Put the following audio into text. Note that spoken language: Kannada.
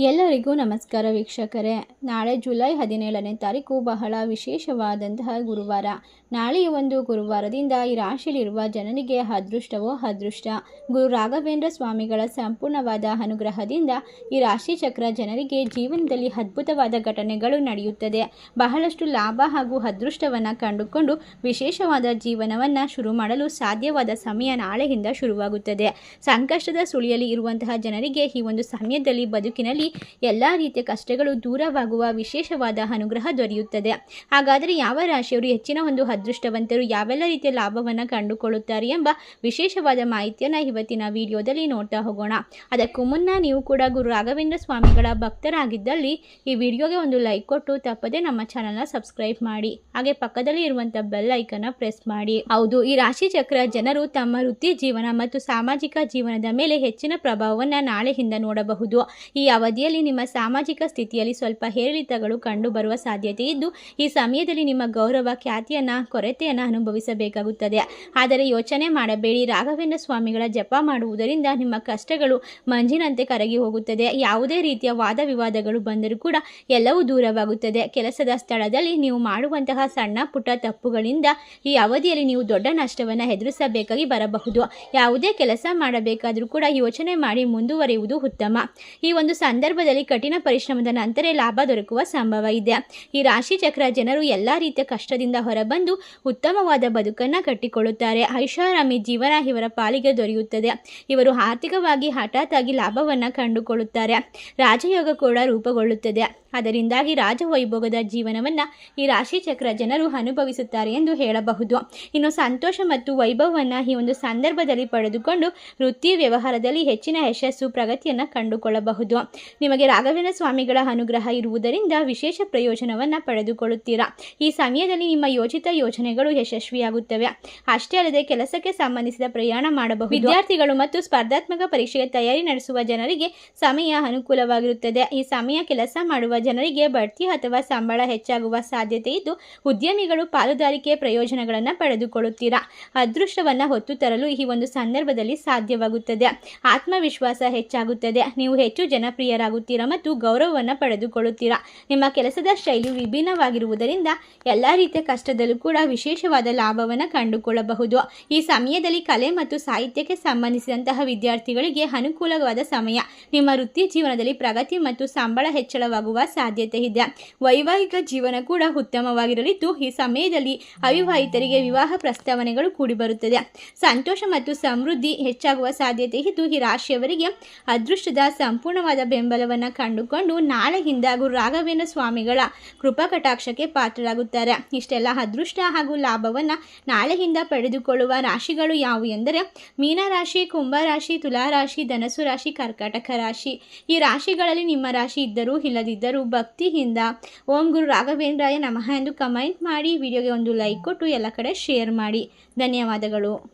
ಎಲ್ಲರಿಗೂ ನಮಸ್ಕಾರ ವೀಕ್ಷಕರೇ. ನಾಳೆ ಜುಲೈ ಹದಿನೇಳನೇ ತಾರೀಕು ಬಹಳ ವಿಶೇಷವಾದಂತಹ ಗುರುವಾರ. ನಾಳೆಯ ಒಂದು ಗುರುವಾರದಿಂದ ಈ ರಾಶಿಯಲ್ಲಿರುವ ಜನರಿಗೆ ಅದೃಷ್ಟವೋ ಅದೃಷ್ಟ. ಗುರು ರಾಘವೇಂದ್ರ ಸ್ವಾಮಿಗಳ ಸಂಪೂರ್ಣವಾದ ಅನುಗ್ರಹದಿಂದ ಈ ರಾಶಿ ಚಕ್ರ ಜನರಿಗೆ ಜೀವನದಲ್ಲಿ ಅದ್ಭುತವಾದ ಘಟನೆಗಳು ನಡೆಯುತ್ತದೆ. ಬಹಳಷ್ಟು ಲಾಭ ಹಾಗೂ ಅದೃಷ್ಟವನ್ನು ಕಂಡುಕೊಂಡು ವಿಶೇಷವಾದ ಜೀವನವನ್ನು ಶುರು ಮಾಡಲು ಸಾಧ್ಯವಾದ ಸಮಯ ನಾಳೆಯಿಂದ ಶುರುವಾಗುತ್ತದೆ. ಸಂಕಷ್ಟದ ಸುಳಿಯಲ್ಲಿ ಇರುವಂತಹ ಜನರಿಗೆ ಈ ಒಂದು ಸಮಯದಲ್ಲಿ ಬದುಕಿನಲ್ಲಿ ಎಲ್ಲ ರೀತಿಯ ಕಷ್ಟಗಳು ದೂರವಾಗುವ ವಿಶೇಷವಾದ ಅನುಗ್ರಹ ದೊರೆಯುತ್ತದೆ. ಹಾಗಾದರೆ ಯಾವ ರಾಶಿಯವರು ಹೆಚ್ಚಿನ ಒಂದು ಅದೃಷ್ಟವಂತರು ಯಾವೆಲ್ಲ ರೀತಿಯ ಲಾಭವನ್ನು ಕಂಡುಕೊಳ್ಳುತ್ತಾರೆ ಎಂಬ ವಿಶೇಷವಾದ ಮಾಹಿತಿಯನ್ನು ಇವತ್ತಿನ ವಿಡಿಯೋದಲ್ಲಿ ನೋಡ್ತಾ ಹೋಗೋಣ. ಅದಕ್ಕೂ ಮುನ್ನ ನೀವು ಕೂಡ ಗುರು ರಾಘವೇಂದ್ರ ಸ್ವಾಮಿಗಳ ಭಕ್ತರಾಗಿದ್ದಲ್ಲಿ ಈ ವಿಡಿಯೋಗೆ ಒಂದು ಲೈಕ್ ಕೊಟ್ಟು ತಪ್ಪದೆ ನಮ್ಮ ಚಾನಲ್ನ ಸಬ್ಸ್ಕ್ರೈಬ್ ಮಾಡಿ, ಹಾಗೆ ಪಕ್ಕದಲ್ಲಿ ಇರುವಂಥ ಬೆಲ್ ಐಕನ್ನ ಪ್ರೆಸ್ ಮಾಡಿ. ಹೌದು, ಈ ರಾಶಿ ಚಕ್ರ ಜನರು ತಮ್ಮ ವೃತ್ತಿ ಜೀವನ ಮತ್ತು ಸಾಮಾಜಿಕ ಜೀವನದ ಮೇಲೆ ಹೆಚ್ಚಿನ ಪ್ರಭಾವವನ್ನು ನಾಳೆಯಿಂದ ನೋಡಬಹುದು. ಈ ಅವಧಿಯಲ್ಲಿ ನಿಮ್ಮ ಸಾಮಾಜಿಕ ಸ್ಥಿತಿಯಲ್ಲಿ ಸ್ವಲ್ಪ ಏರಿಳಿತಗಳು ಕಂಡು ಬರುವ ಸಾಧ್ಯತೆ ಇದ್ದು, ಈ ಸಮಯದಲ್ಲಿ ನಿಮ್ಮ ಗೌರವ, ಖ್ಯಾತಿಯನ್ನು, ಕೊರತೆಯನ್ನು ಅನುಭವಿಸಬೇಕಾಗುತ್ತದೆ. ಆದರೆ ಯೋಚನೆ ಮಾಡಬೇಡಿ. ರಾಘವೇಂದ್ರ ಸ್ವಾಮಿಗಳ ಜಪ ಮಾಡುವುದರಿಂದ ನಿಮ್ಮ ಕಷ್ಟಗಳು ಮಂಜಿನಂತೆ ಕರಗಿ ಹೋಗುತ್ತದೆ. ಯಾವುದೇ ರೀತಿಯ ವಾದ ವಿವಾದಗಳು ಬಂದರೂ ಕೂಡ ಎಲ್ಲವೂ ದೂರವಾಗುತ್ತದೆ. ಕೆಲಸದ ಸ್ಥಳದಲ್ಲಿ ನೀವು ಮಾಡುವಂತಹ ಸಣ್ಣ ಪುಟ್ಟ ತಪ್ಪುಗಳಿಂದ ಈ ಅವಧಿಯಲ್ಲಿ ನೀವು ದೊಡ್ಡ ನಷ್ಟವನ್ನು ಎದುರಿಸಬೇಕಾಗಿ ಬರಬಹುದು. ಯಾವುದೇ ಕೆಲಸ ಮಾಡಬೇಕಾದರೂ ಕೂಡ ಯೋಚನೆ ಮಾಡಿ ಮುಂದುವರಿಯುವುದು ಉತ್ತಮ. ಈ ಒಂದು ಸಂದರ್ಭದಲ್ಲಿ ಕಠಿಣ ಪರಿಶ್ರಮದ ನಂತರ ಲಾಭ ದೊರಕುವ ಸಂಭವ ಇದೆ. ಈ ರಾಶಿ ಚಕ್ರ ಜನರು ಎಲ್ಲ ರೀತಿಯ ಕಷ್ಟದಿಂದ ಹೊರಬಂದು ಉತ್ತಮವಾದ ಬದುಕನ್ನು ಕಟ್ಟಿಕೊಳ್ಳುತ್ತಾರೆ. ಐಷಾರಾಮಿ ಜೀವನ ಇವರ ಪಾಲಿಗೆ ದೊರೆಯುತ್ತದೆ. ಇವರು ಆರ್ಥಿಕವಾಗಿ ಹಠಾತ್ ಆಗಿ ಲಾಭವನ್ನು ಕಂಡುಕೊಳ್ಳುತ್ತಾರೆ. ರಾಜಯೋಗ ಕೂಡ ರೂಪುಗೊಳ್ಳುತ್ತದೆ. ಅದರಿಂದಾಗಿ ರಾಜವೈಭೋಗದ ಜೀವನವನ್ನು ಈ ರಾಶಿ ಚಕ್ರ ಜನರು ಅನುಭವಿಸುತ್ತಾರೆ ಎಂದು ಹೇಳಬಹುದು. ಇನ್ನು ಸಂತೋಷ ಮತ್ತು ವೈಭವವನ್ನು ಈ ಒಂದು ಸಂದರ್ಭದಲ್ಲಿ ಪಡೆದುಕೊಂಡು ವೃತ್ತಿ ವ್ಯವಹಾರದಲ್ಲಿ ಹೆಚ್ಚಿನ ಯಶಸ್ಸು ಪ್ರಗತಿಯನ್ನು ಕಂಡುಕೊಳ್ಳಬಹುದು. ನಿಮಗೆ ರಾಘವೇಂದ್ರ ಸ್ವಾಮಿಗಳ ಅನುಗ್ರಹ ಇರುವುದರಿಂದ ವಿಶೇಷ ಪ್ರಯೋಜನವನ್ನು ಪಡೆದುಕೊಳ್ಳುತ್ತೀರಾ? ಈ ಸಮಯದಲ್ಲಿ ನಿಮ್ಮ ಯೋಚಿತ ಯೋಜನೆಗಳು ಯಶಸ್ವಿಯಾಗುತ್ತವೆ. ಅಷ್ಟೇ ಅಲ್ಲದೆ ಕೆಲಸಕ್ಕೆ ಸಂಬಂಧಿಸಿದ ಪ್ರಯಾಣ ಮಾಡಬಹುದು. ವಿದ್ಯಾರ್ಥಿಗಳು ಮತ್ತು ಸ್ಪರ್ಧಾತ್ಮಕ ಪರೀಕ್ಷೆಗೆ ತಯಾರಿ ನಡೆಸುವ ಜನರಿಗೆ ಸಮಯ ಅನುಕೂಲವಾಗಿರುತ್ತದೆ. ಈ ಸಮಯ ಕೆಲಸ ಮಾಡುವ ಜನರಿಗೆ ಬಡ್ತಿ ಅಥವಾ ಸಂಬಳ ಹೆಚ್ಚಾಗುವ ಸಾಧ್ಯತೆ ಇದ್ದು, ಉದ್ಯಮಿಗಳು ಪಾಲುದಾರಿಕೆ ಪ್ರಯೋಜನಗಳನ್ನು ಪಡೆದುಕೊಳ್ಳುತ್ತೀರಾ? ಅದೃಷ್ಟವನ್ನು ಹೊತ್ತು ತರಲು ಈ ಒಂದು ಸಂದರ್ಭದಲ್ಲಿ ಸಾಧ್ಯವಾಗುತ್ತದೆ. ಆತ್ಮವಿಶ್ವಾಸ ಹೆಚ್ಚಾಗುತ್ತದೆ. ನೀವು ಹೆಚ್ಚು ಜನಪ್ರಿಯರಾಗುತ್ತೀರಾ ಮತ್ತು ಗೌರವವನ್ನು ಪಡೆದುಕೊಳ್ಳುತ್ತೀರಾ? ನಿಮ್ಮ ಕೆಲಸದ ಶೈಲಿ ವಿಭಿನ್ನವಾಗಿರುವುದರಿಂದ ಎಲ್ಲ ರೀತಿಯ ಕಷ್ಟದಲ್ಲೂ ಕೂಡ ವಿಶೇಷವಾದ ಲಾಭವನ್ನು ಕಂಡುಕೊಳ್ಳಬಹುದು. ಈ ಸಮಯದಲ್ಲಿ ಕಲೆ ಮತ್ತು ಸಾಹಿತ್ಯಕ್ಕೆ ಸಂಬಂಧಿಸಿದಂತಹ ವಿದ್ಯಾರ್ಥಿಗಳಿಗೆ ಅನುಕೂಲವಾದ ಸಮಯ. ನಿಮ್ಮ ವೃತ್ತಿ ಜೀವನದಲ್ಲಿ ಪ್ರಗತಿ ಮತ್ತು ಸಂಬಳ ಹೆಚ್ಚಳವಾಗುವ ಸಾಧ್ಯತೆ ಇದೆ. ವೈವಾಹಿಕ ಜೀವನ ಕೂಡ ಉತ್ತಮವಾಗಿರಲಿದ್ದು, ಈ ಸಮಯದಲ್ಲಿ ಅವಿವಾಹಿತರಿಗೆ ವಿವಾಹ ಪ್ರಸ್ತಾವನೆಗಳು ಕೂಡಿಬರುತ್ತದೆ ಸಂತೋಷ ಮತ್ತು ಸಮೃದ್ಧಿ ಹೆಚ್ಚಾಗುವ ಸಾಧ್ಯತೆ ಇದ್ದು, ಈ ರಾಶಿಯವರಿಗೆ ಅದೃಷ್ಟದ ಸಂಪೂರ್ಣವಾದ ಬೆಂಬಲವನ್ನು ಕಂಡುಕೊಂಡು ನಾಳೆಯಿಂದ ಗುರು ರಾಘವೇಂದ್ರ ಸ್ವಾಮಿಗಳ ಕೃಪಾ ಕಟಾಕ್ಷಕ್ಕೆ ಪಾತ್ರರಾಗುತ್ತಾರೆ. ಇಷ್ಟೆಲ್ಲ ಅದೃಷ್ಟ ಹಾಗೂ ಲಾಭವನ್ನು ನಾಳೆಯಿಂದ ಪಡೆದುಕೊಳ್ಳುವ ರಾಶಿಗಳು ಯಾವುವು ಎಂದರೆ ಮೀನರಾಶಿ ಕುಂಭರಾಶಿ ತುಲಾರಾಶಿ ಧನಸು ರಾಶಿ, ಕರ್ಕಾಟಕ ರಾಶಿ. ಈ ರಾಶಿಗಳಲ್ಲಿ ನಿಮ್ಮ ರಾಶಿ ಇದ್ದರೂ ಇಲ್ಲದಿದ್ದರೂ ಭಕ್ತಿಯಿಂದ ಓಂ ಗುರು ರಾಘವೇಂದ್ರಾಯ ನಮಃ ಎಂದು ಕಮೆಂಟ್ ಮಾಡಿ, ವಿಡಿಯೋಗೆ ಒಂದು ಲೈಕ್ ಕೊಟ್ಟು ಎಲ್ಲ ಕಡೆ ಶೇರ್ ಮಾಡಿ. ಧನ್ಯವಾದಗಳು.